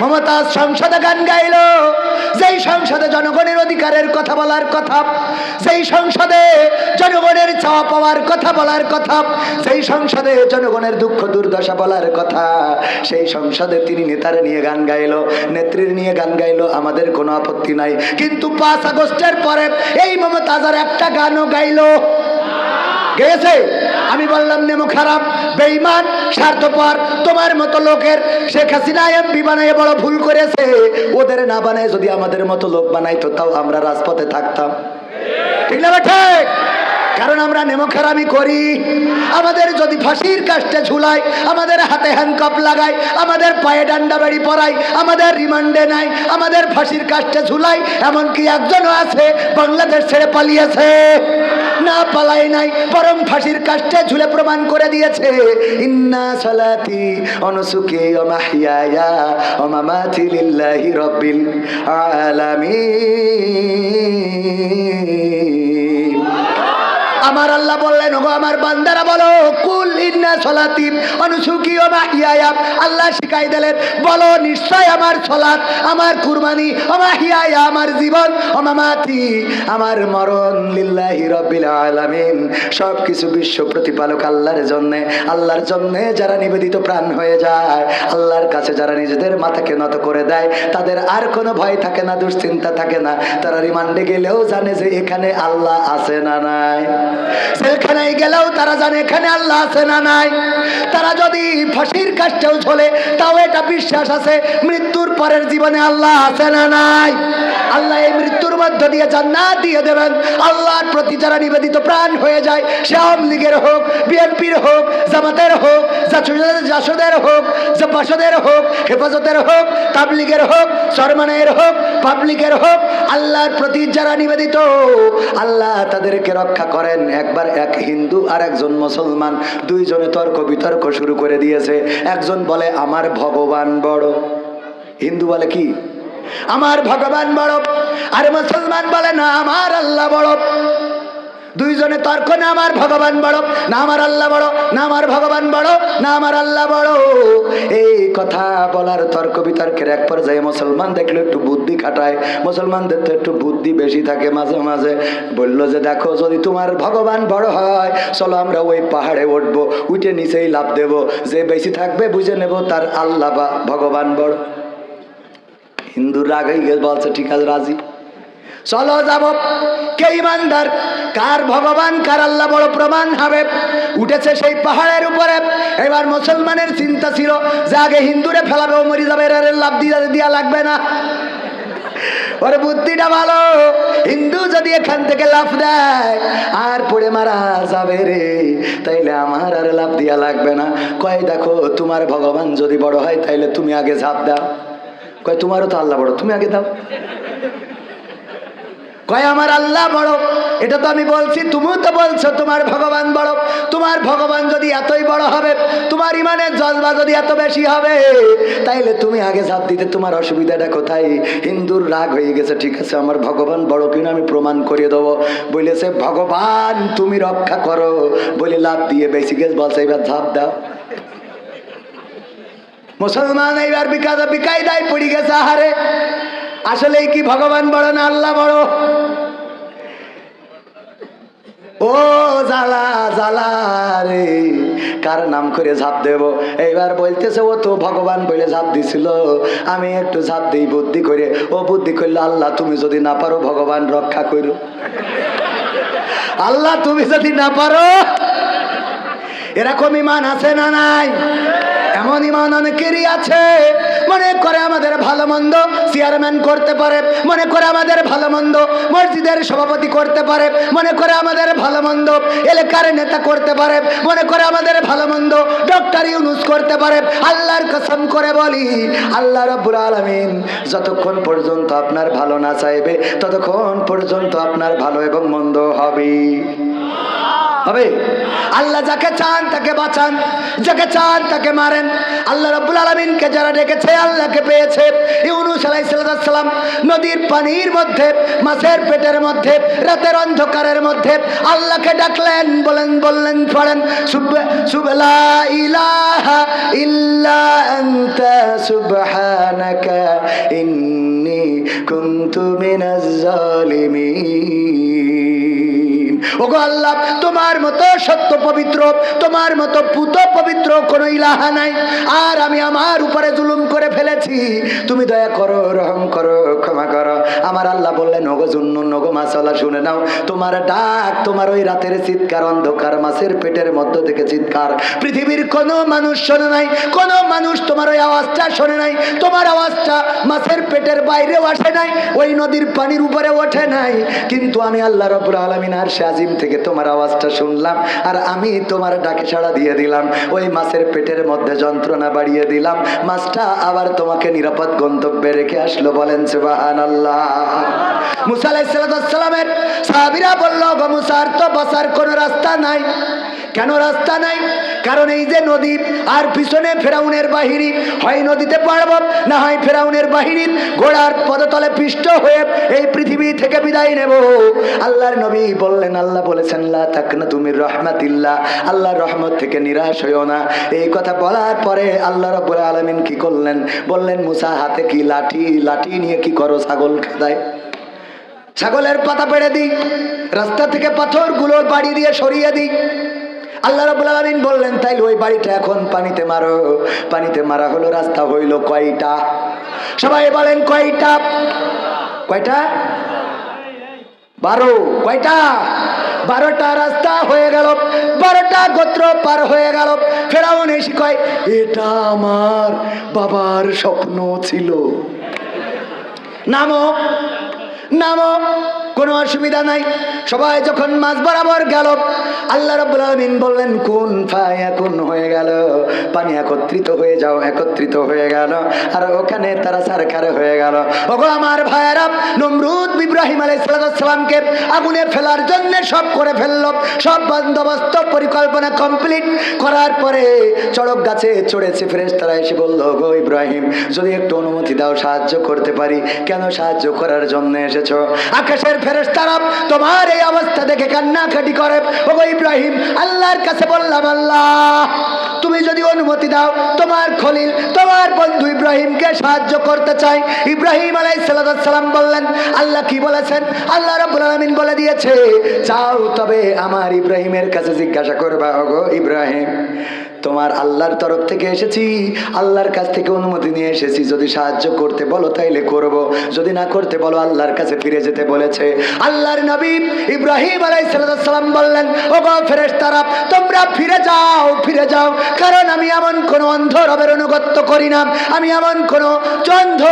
মমতাজ সংসদে গান গাইল। যেই সংসদে জনগণের অধিকারের কথা বলার কথা, যেই সংসদে জনগণের চাওয়া পাওয়ার কথা বলার কথা সেই সংসদে জনগণের দুঃখ দুর্দশা বলার কথা, সেই সংসদে তিনি নেতারে নিয়ে গান গাইল, নেত্রীর নিয়ে গান গাইল, আমাদের কোনো আপত্তি নাই। কিন্তু পাঁচ আগস্টের পরে এই মমতাজার একটা গানও গাইলো। গেছে? আমি বললাম, নেমো খারাপ বেইমান স্বার্থপর, তোমার মতো লোকের শেখ হাসিনা এমপি বানায় বড় ভুল করেছে। ওদের না বানায় যদি আমাদের মতো লোক বানাইতো, তাও আমরা রাজপথে থাকতাম। ঠিক না ঠিক? কারণ আমরা নেমখারামি করি। আমাদের যদি ফাঁসির কাস্টে ঝুলাই, আমাদের হাতে হ্যান্ডকাপ লাগাই, আমাদের পায়ে ডান্ডা বাড়ি পরাই, আমাদের রিমান্ডে নাই, আমাদের ফাঁসির কাস্টে ঝুলাই, এমনকি একজনও আছে, বাংলাদেশ ছেড়ে পালিয়েছে। না পালাই নাই, বরং ফাঁসির কাস্টে ঝুলে প্রমাণ করে দিয়েছে। ইন্না সালাতি অনুসুকে অমাহিয়া অমামাতি লিল্লাহি রব্বিল আলামিন। আমার আল্লাহ বললেন, ওগো আমার বান্দারা বলো, কুল ইন্না সলাতি অনুসুকি ও মাহিয়ায়া। আল্লাহ শিখাই দিলেন, বলো, নিশ্চয় আমার সলাত আমার কুরবানি, ও মাহিয়ায়া, আমার জীবন, ও মামাতি, আমার মরণ লিল্লাহি রব্বিল আলামিন। সব কিছু বিশ্ব প্রতিপালক আল্লাহর জন্য আল্লাহর জন্য যারা নিবেদিত প্রাণ হয়ে যায়, আল্লাহর কাছে যারা নিজেদের মাথাকে নত করে দেয়, তাদের আর কোনো ভয় থাকে না, দুশ্চিন্তা থাকে না। তারা রিমান্ডে গেলেও জানে যে এখানে আল্লাহ আছে না নাই। সেখানে গেলেও তারা জানে এখানে আল্লাহ আছে না নাই। তারা যদি ফাঁসির কাজটাও ঝোলে, তাও এটা বিশ্বাস আছে, মৃত্যুর পরের জীবনে আল্লাহ আছে না নাই। আল্লাহ এই মৃত্যুর মধ্য দিয়ে জান্নাত দিয়ে দেবেন। আল্লাহর প্রতি যারা নিবেদিত প্রাণ হয়ে যায়, সে আওয়ামী লীগের হোক, বিএনপির হোক, জামাতের হোক জাসদের- হোক বাসদের হোক, হেফাজতের হোক, তাবলিগের হোক, সরমানের হোক, পাবলিকের হোক, আল্লাহর প্রতি যারা নিবেদিত, আল্লাহ তাদেরকে রক্ষা করেন একবার এক হিন্দু আর একজন মুসলমান দুইজনে তর্ক বিতর্ক শুরু করে দিয়েছে। একজন বলে, আমার ভগবান বড়। হিন্দু বলে, কি? আমার ভগবান বড়। আর মুসলমান বলে, না, আমার আল্লাহ বড়। দুইজনে তর্ক না আমার ভগবান বড়, না আমার আল্লাহ বড়, না আমার ভগবান বড়, না আমার আল্লাহ বড়। এই কথা বলার তর্ক বিতর্কের এক পর্যায়ে মুসলমান দেখল একটু বুদ্ধি খাটায়, মুসলমানদের তো একটু বুদ্ধি বেশি থাকে মাঝে মাঝে। বলল যে দেখো, যদি তোমার ভগবান বড় হয়, চলো আমরা ওই পাহাড়ে উঠবো, উঠে নিচেই লাভ দেব। যে বেশি থাকবে বুঝে নেব তার আল্লাহ বা ভগবান বড়। হিন্দু রাগ হয়ে গেছে, বলছে, ঠিক আছে, রাজি। চলো যাব। কে ইমানদার? কার ভগবান? কার আল্লাহ বড় প্রমাণ হবে? উঠেছে সেই পাহাড়ের উপরে। এবার মুসলমানের চিন্তা ছিল যে আগে হিন্দুরে ফেলাবে, ও মরি যাবে। এর লাভ দিয়ে দিয়া লাগবে না। ওর বুদ্ধিটা ভালো। হিন্দু যদি এখান থেকে লাভ দেয়, আর পড়ে মারা যাবে রে। তাইলে আমার আর লাভ দিয়া লাগবে না। কয়, দেখো, তোমার ভগবান যদি বড় হয়, তাইলে তুমি আগে ঝাঁপ দাও। কয়, তোমারও তো আল্লাহ বড়। তুমি আগে দাও। কয়, আমার আল্লাহ বড়। এটা তো আমি বলছি, তুমিও তো বলছো, তোমার ভগবান বড়। তোমার ভগবান যদি এতই বড় হবে, তোমার ইমানের জজবা যদি এত বেশি হবে, তাইলে তুমি আগে ঝাঁপ দিতে, তোমার অসুবিধাটা কোথায়? হিন্দুর রাগ হয়ে গেছে, ঠিক আছে, আমার ভগবান বড় কিনা আমি প্রমাণ করিয়ে দেবো। বলেছে, ভগবান, তুমি রক্ষা করো। বলে লাভ দিয়ে বেশি গেছ বলছে, এবার ঝাঁপ দাও। মুসলমান এইবার বিকাশ বিকাই দায় পড়ি গেছে, আহারে। আসলে কি ভগবান বড় না আল্লাহ বড়? ও জালা জালা রে, কার নাম করে ঝাঁপ দেব? এইবার বলতেছে, ও তো ভগবান বলে ঝাঁপ দিছিল। আমি একটু ঝাঁপ দিই বুদ্ধি করে। ও বুদ্ধি করলে, আল্লাহ তুমি যদি না পারো, ভগবান রক্ষা করো। আল্লাহ তুমি যদি না পারো, এরকম ইমান আছে না নাই? এমন ইমান অনেকেরই আছে। মনে করে আমাদের ভালো মন্দ চেয়ারম্যান করতে পারে, মনে করে আমাদের ভালো মন্দ মসজিদের সভাপতি করতে পারে, মনে করে আমাদের ভালো মন্দ এলাকার নেতা করতে পারে, মনে করে আমাদের ভালো মন্দ ডক্টর ইউনুস করতে পারে, আল্লাহর কসম করে বলি, আল্লাহ রব্বুল আলমিন যতক্ষণ পর্যন্ত আপনার ভালো না চাইবে, ততক্ষণ পর্যন্ত আপনার ভালো এবং মন্দ হবে। হবে? আল্লাহ যাকে চান তাকে বাঁচান, যাকে চান তাকে মারেন। আল্লাহ রব্বুল আলমিনকে যারা ডেকেছে, আল্লাহকে পেয়েছে। ইউনুস আলাইসালাম নদীর পানির মধ্যে, মাছের পেটের মধ্যে, রাতের অন্ধকারের মধ্যে আল্লাহকে ডাকলেন, বলেন, বললেন, পড়েন সুব- সুবলা ইলাহা ইল্লা আনতা, সুবহানাকা ইন্নী কুনতু ওগো আল্লাহ, তোমার মতো সত্য পবিত্র, তোমার মতো পুত পবিত্র কোন ইলাহা নাই। আর আমি আমার উপরে জুলুম করে ফেলেছি। তুমি দয়া করো, রহম করো, ক্ষমা করো। আমার আল্লাহ বললেন নগো জুন্নু নগো মাসাল্লাহ শুনে নাও। তোমার ডাক, তোমার ওই রাতের চিৎকার, অন্ধকার, মাছের পেটের মধ্য থেকে চিৎকার। পৃথিবীর কোনো মানুষ শোনে নাই, কোনো মানুষ তোমার ওই আওয়াজটা শোনে নাই। তোমার আওয়াজটা মাছের পেটের বাইরেও আসে নাই, ওই নদীর পানির উপরে ওঠে নাই। কিন্তু আমি আল্লাহ রব্বুল আলমিন আর আজিম থেকে তোমার আওয়াজটা শুনলাম, আর আমি তোমার ডাকে সাড়া দিয়ে দিলাম। ওই মাছের পেটের মধ্যে যন্ত্রণা বাড়িয়ে দিলাম। মাছটা আবার তোমাকে নিরাপদ গন্তব্যে রেখে আসলো বলেন সুবাহান আল্লাহ মুসা আলাইসালামের সাহাবিরা মুসার তো বসার কোনো রাস্তা নাই। কেন রাস্তা নাই? কারণ এই যে নদী, আর পিছনে ফেরাউনের বাহিনী, হয় নদীতে পারব না হয় ফেরাউনের বাহিনী, ঘোড়ার পদতলে পিষ্ট হয়ে এই পৃথিবী থেকে বিদায় নেব। আল্লাহর নবী বললেন, আল্লাহ বলেছেন, লা তাকনা তুমি রহমাতিল্লাহ। আল্লাহর রহমত থেকে নিরাশ হইও না। এই কথা বলার পরে আল্লাহ রব্বুল আলামিন কি করলেন? বললেন, মুসা হাতে কি লাঠি লাঠি নিয়ে কি করো ছাগল খেদায়? ছাগলের পাতা পেড়ে দিই, রাস্তা থেকে পাথরগুলোর বাড়ি দিয়ে সরিয়ে দিই। আল্লাহ রাব্বুল আলামিন বললেন, তাইলে ওই বাড়িটা এখন পানিতে মারো। পানিতে মারা হলো, রাস্তা হইল কয়টা? সবাই বলেন, কয়টা? কয়টা? বারো। কয়টা? বারোটা রাস্তা হয়ে গেল, বারোটা গোত্র পার হয়ে গেল। ফেরাউন এসে কয়, এটা আমার বাবার স্বপ্ন ছিল। নামো নামো কোনো অসুবিধা নাই। সবাই যখন মাছ বরাবর গেল, আল্লাহ রব আলমিন বললেন, কোন ফায়া কোন হয়ে গেল? পানি একত্রিত হয়ে যাও, একত্রিত হয়ে গেল। আর ওখানে তারা সারখারে হয়ে গেল। ওগো আমার ভাইয়েরা, নমরুদ ইব্রাহিম আলাইসালামকে আগুনে ফেলার জন্য সব করে ফেলল। সব বন্দোবস্ত পরিকল্পনা কমপ্লিট করার পরে চড়ক গাছে চড়েছে ফ্রেশ তারা এসে বলল গো ইব্রাহিম, যদি একটু অনুমতি দাও, সাহায্য করতে পারি। কেন সাহায্য করার জন্য এসেছ? আকাশের ফেরেস তারা তোমার এই অবস্থা দেখে কান্নাকাটি করে। ওগো ইব্রাহিম, আল্লাহর কাছে বললাম, আল্লাহ, তুমি যদি অনুমতি দাও, তোমার খলিল, তোমার বন্ধু ইব্রাহিমকে সাহায্য করতে চাই। ইব্রাহিম আলাই সালাম বললেন, আল্লাহ কি বলেছেন, আল্লাহ রব্বুল আলামিন বলে দিয়েছে, চাও তবে আমার ইব্রাহিমের কাছে জিজ্ঞাসা করবা, ওগো ইব্রাহিম তোমার আল্লাহর তরফ থেকে এসেছি, আল্লাহর কাছ থেকে অনুমতি নিয়ে এসেছি। যদি সাহায্য করতে বলো, তাইলে করব। যদি না করতে বলো, আল্লাহর কাছে ফিরে যেতে বলেছে। আল্লাহর নবী ইব্রাহিম আলাইসালাম বললেন ও গো ফেরেশতারা, তোমরা ফিরে যাও ফিরে যাও। কারণ আমি এমন কোন অন্ধ রবের অনুগত্য করি না। আমি এমন কোন চন্ধ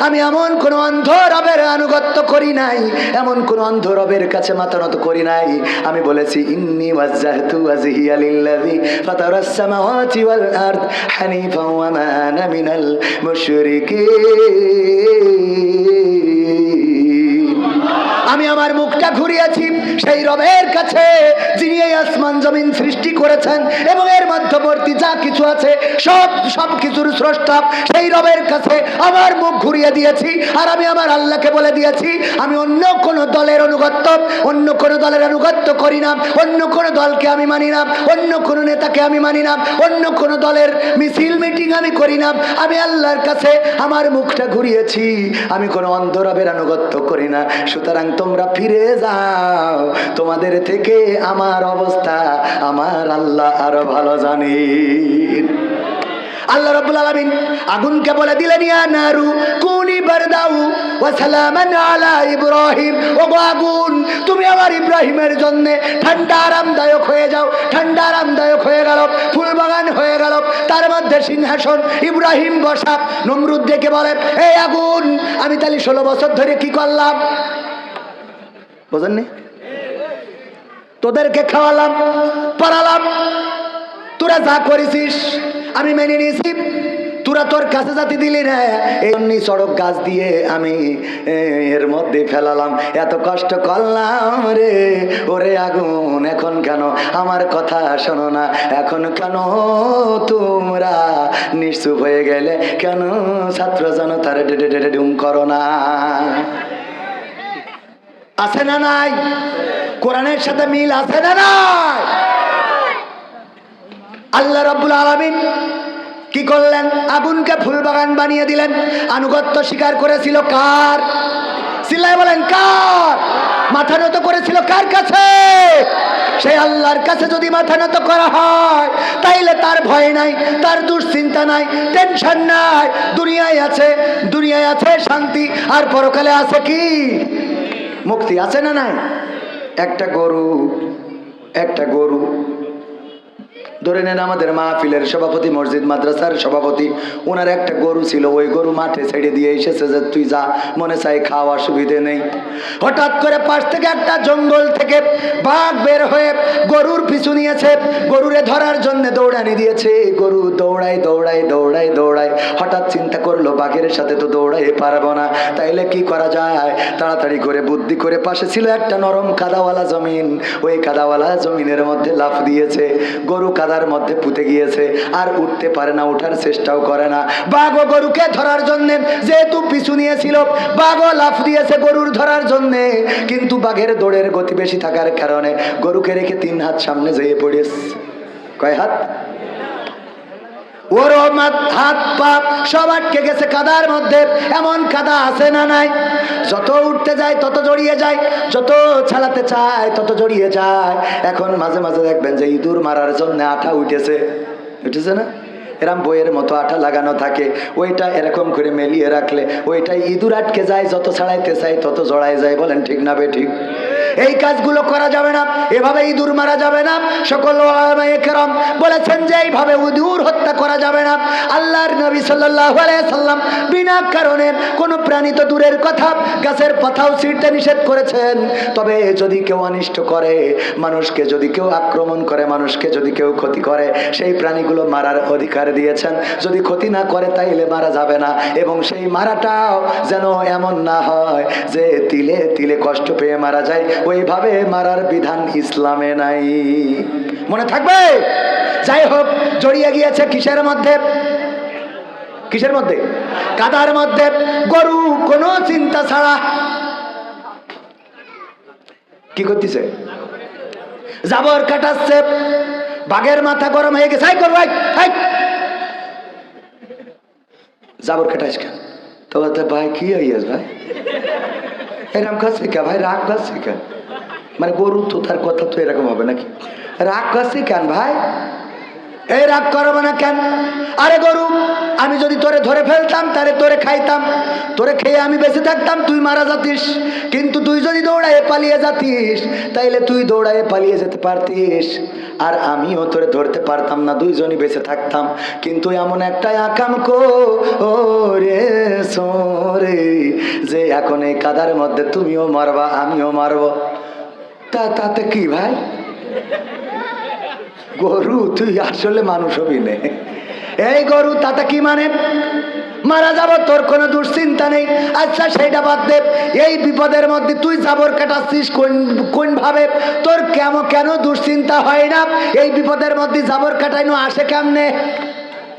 আমি এমন কোন অন্ধ রবের আনুগত্য করি নাই। এমন কোন অন্ধ রবের কাছে মাথা নত করি নাই। আমি বলেছি, ইন্নি ওয়াজ্জাহতু ওয়াজহিয়া লিল্লাযী ফাতারাস السماوات والأرض حنيفا وما أنا من المشركين. আমি আমার মুখটা ঘুরিয়েছি সেই রবের কাছে, যিনি এই আসমান জমিন সৃষ্টি করেছেন এবং এর মধ্যবর্তী যা কিছু আছে, সব সব কিছুর স্রষ্টা, সেই রবের কাছে আমার মুখ ঘুরিয়ে দিয়েছি। আর আমি আমার আল্লাহকে বলে দিয়েছি, আমি অন্য কোন দলের অনুগত্য অন্য কোন দলের অনুগত্য করি না, অন্য কোন দলকে আমি মানি না, অন্য কোন নেতাকে আমি মানি না, অন্য কোন দলের মিছিল, মিটিং আমি করি না। আমি আল্লাহর কাছে আমার মুখটা ঘুরিয়েছি, আমি কোনো অন্ধরবের আনুগত্য করি না। সুতরাং তোমরা ফিরে যাও। তোমাদের থেকে আমার অবস্থা আমার আল্লাহ আরও ভালো জানি। আল্লাহ রাব্বুল আলামিন আগুনকে বলে দিলেন, ইয়া নারু, কুনি বারদাউ ওয়া সালামান আলা ইব্রাহিম। ও আগুন, তুমি আমার ইব্রাহিমের জন্য ঠান্ডা আরামদায়ক হয়ে যাও। ঠান্ডা আরামদায়ক হয়ে গেল ফুল বাগান হয়ে গেল। তার মধ্যে সিংহাসন, ইব্রাহিম বসা। নমরুদ ডেকে বলে, এই আগুন, আমি তাহলে ষোলো বছর ধরে কি করলাম? বোঝেননি? তোদেরকে খাওয়ালাম, পড়ালাম, তোরা যা করেছিস, আমি মেনে নিয়েছি। তোরা তোরা কাছে জাতি দিলি না। এমনি সড়ক গাছ দিয়ে আমি এর মধ্যে ফেলালাম। এত কষ্ট করলাম রে, ওরে আগুন, এখন কেন? আমার কথা শোনো না। এখন কেন তোমরা নিশ্চুপ হয়ে গেলে? কেন ছাত্র জনতার ডুম করো না? আছে না নাই? কোরআনের সাথে মিল আছে না নাই? আল্লাহ রব্বুল আলমিন কি করলেন? আগুনকে ফুল বাগান বানিয়ে দিলেন। আনুগত্য স্বীকার করেছিল কার? সিল্লাই বলেন, কার? মাথা নত করেছিল কার কাছে? সেই আল্লাহর কাছে যদি মাথা নত করা হয়, তাইলে তার ভয় নাই, তার দুশ্চিন্তা নাই টেনশন নাই। দুনিয়ায় আছে দুনিয়ায় আছে শান্তি, আর পরকালে আছে কি? মুক্তি আছে না নাই? একটা গরু একটা গরু ধরে নেন আমাদের মাহফিলের সভাপতি, মসজিদ, মাদ্রাসার সভাপতি ওনার একটা গরু ছিল, ওই গরু মাঠে ছেড়ে দিয়ে এসেছে যে, তুই যা, মনে চাই খাওয়া সুবিধে নেই। হঠাৎ করে পাশ থেকে একটা জঙ্গল থেকে বাঘ বের হয়ে গরুর পিছু নিয়েছে, গরুরে ধরার জন্য দৌড়ানি দিয়েছে। গরু দৌড়াই দৌড়াই দৌড়াই দৌড়াই হঠাৎ চিন্তা করল, বাঘের সাথে তো দৌড়াই পারব না, তাইলে কি করা যায়? তাড়াতাড়ি করে বুদ্ধি করে পাশে ছিল একটা নরম কাদাওয়ালা জমিন, ওই কাদাওয়ালা জমিনের মধ্যে লাফ দিয়েছে। গরু কাদার মধ্যে পুঁতে গিয়েছে আর উঠতে পারে না ওঠার চেষ্টাও করে না। বাঘ গরুকে ধরার জন্য যেহেতু পিছু নিয়েছিল, বাঘও লাফ দিয়েছে গরুর ধরার জন্য। কিন্তু বাঘের দৌড়ের গতি বেশি থাকার কারণে গরুকে রেখে তিন হাত সামনে যেয়ে পড়েছে। কয় হাত? ওর হাত, পা সব আটকে গেছে কাদার মধ্যে। এমন কাদা আছে না নাই? যত উঠতে যায়, তত জড়িয়ে যায়, যত ছাড়াতে চায়, তত জড়িয়ে যায়। এখন মাঝে মাঝে দেখবেন যে ইঁদুর মারার জন্য আঠা উঠেছে। উঠেছে না? এরম বইয়ের মতো আঠা লাগানো থাকে। ওইটা এরকম করে মেলিয়ে রাখলে, ওইটা ইঁদুর আটকে যায়, যত ছাড়াইতে চাই তত জড়ায় যায়, বলেন ঠিক না বে ঠিক এই কাজগুলো করা যাবে না, এভাবে ইঁদুর মারা যাবে না, সকল বলেছেন যে এইভাবে ইঁদুর হত্যা করা যাবে না। আল্লাহর নবী সাল্লাম বিনা কারণে কোনো প্রাণী তো দূরের কথা, গাছের পাতাও ছিঁড়তে নিষেধ করেছেন। তবে যদি কেউ অনিষ্ট করে, মানুষকে যদি কেউ আক্রমণ করে, মানুষকে যদি কেউ ক্ষতি করে, সেই প্রাণীগুলো মারার অধিকার দিয়েছেন। যদি ক্ষতি না করে তাইলে মারা যাবে না। এবং সেই মারাটাও যেন এমন না হয় যে তিলে তিলে কষ্ট পেয়ে মারা যায়। ওইভাবে মারার বিধান ইসলামে নাই। মনে থাকবে? যাই হোক জড়িয়ে গিয়েছে কিসের মধ্যে? কিসের মধ্যে? কাদার মধ্যে। গরু কোনো চিন্তা ছাড়া। কি করতেছে? জাবর কাটাচ্ছে। বাঘের মাথা গরম হয়ে গেছে। হাই করো হাই, হাই। জাবর কাটাইস কেন? তো ভাই, কি হইয়াস ভাই? এরকম কাছে কে ভাই? রাগ কাছে কেন মানে গরু তো তার কথা তো এরকম হবে নাকি? রাগ কাছে কেন ভাই? এই রাগ করব না কেন? আরে গরু, আমি যদি তোরে ধরে ফেলতাম তারে তোরে খাইতাম। তোরে খেয়ে আমি বেঁচে থাকতাম, তুই মারা যাতিস। কিন্তু তুই যদি দৌড়ায় পালিয়ে যাতিস, তাইলে তুই দৌড়ায় পালিয়ে যেতে পারতিস। আর আমিও তোরে ধরতে পারতাম না, দুইজনই বেঁচে থাকতাম। কিন্তু এমন একটা আকাম কো রে সোরে, যে এখন এই কাদার মধ্যে তুমিও মারবা, আমিও মারব। তা তাতে কি ভাই? গরু, তুই আসলে মানুষ হবি নে। এই গরু তাতে কি মানে? মারা যাব, তোর কোনো দুশ্চিন্তা নেই। আচ্ছা সেইটা বাদ দেব এই বিপদের মধ্যে তুই জাবর কাটাচ্ছিস কোন কোন ভাবে? তোর কেমন কেন দুশ্চিন্তা হয় না? এই বিপদের মধ্যে জাবর কাটাইনো আসে কেমনে?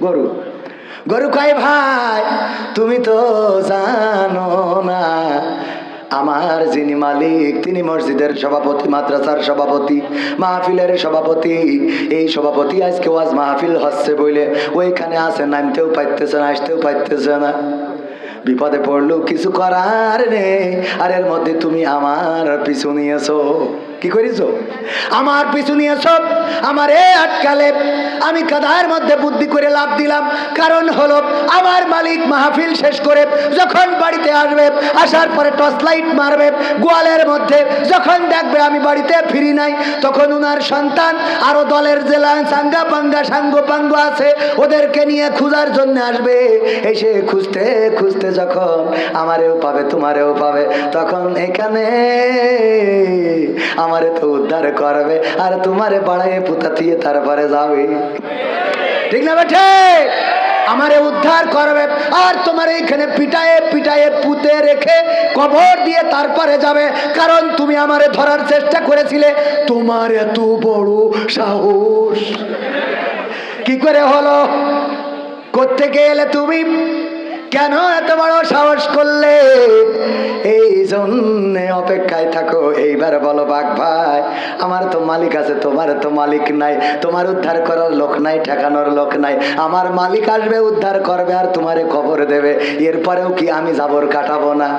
গরু। গরু কয়, ভাই, তুমি তো জানো না আমার যিনি মালিক, তিনি মসজিদের সভাপতি, মাদ্রাসার সভাপতি, মাহফিলের সভাপতি। এই সভাপতি আজকে ওয়াজ মাহফিল হচ্ছে বলে ওইখানে আছে, নামতেও পাইতেছে না, আসতেও পাইতেছে না। বিপদে পড়ল, কিছু করার নেই, আর এর মধ্যে তুমি আমার পিছু নিয়েছো। কি করিস আমার পিছু নিয়েছ আমার এ আটকালে আমি কাদার মধ্যে বুদ্ধি করে লাভ দিলাম। কারণ হলো আমার মালিক মাহফিল শেষ করে যখন বাড়িতে আসবে, আসার পরে টর্চ লাইট মারবে, গোয়ালের মধ্যে যখন দেখবে আমি বাড়িতে ফিরি নাই, তখন উনার সন্তান আরও দলের জেলা সাঙ্গা পাঙ্গা, সাঙ্গ পাঙ্গ আছে, ওদেরকে নিয়ে খুঁজার জন্য আসবে। এসে খুঁজতে খুঁজতে যখন আমারেও পাবে, তোমারেও পাবে, তখন এখানে আমারে তো উদ্ধার করবে, আর তোমারে বাড়াইয়ে পুতা দিয়ে তারপরে যাবে। ঠিক না বেঠে? আমারে উদ্ধার করবে, আর তোমার এইখানে পিটায়ে পিটায়ে পুঁতে রেখে কবর দিয়ে তারপরে যাবে। কারণ তুমি আমারে ধরার চেষ্টা করেছিলে, তোমার এত বড় সাহস। কি করে হলো? কোত্থেকে এলে তুমি? কেন এত বড় সাহস করলে? এই জন্যে অপেক্ষায় থাকো, এইবার বলো বাঘ ভাই, আমার তো মালিক আছে, তোমার তো মালিক নাই, তোমার উদ্ধার করার লোক নাই, ঠেকানোর লোক নাই, আমার মালিক আসবে, উদ্ধার করবে আর তোমারে কবর দেবে, এরপরেও কি আমি জাবর কাটাবো না?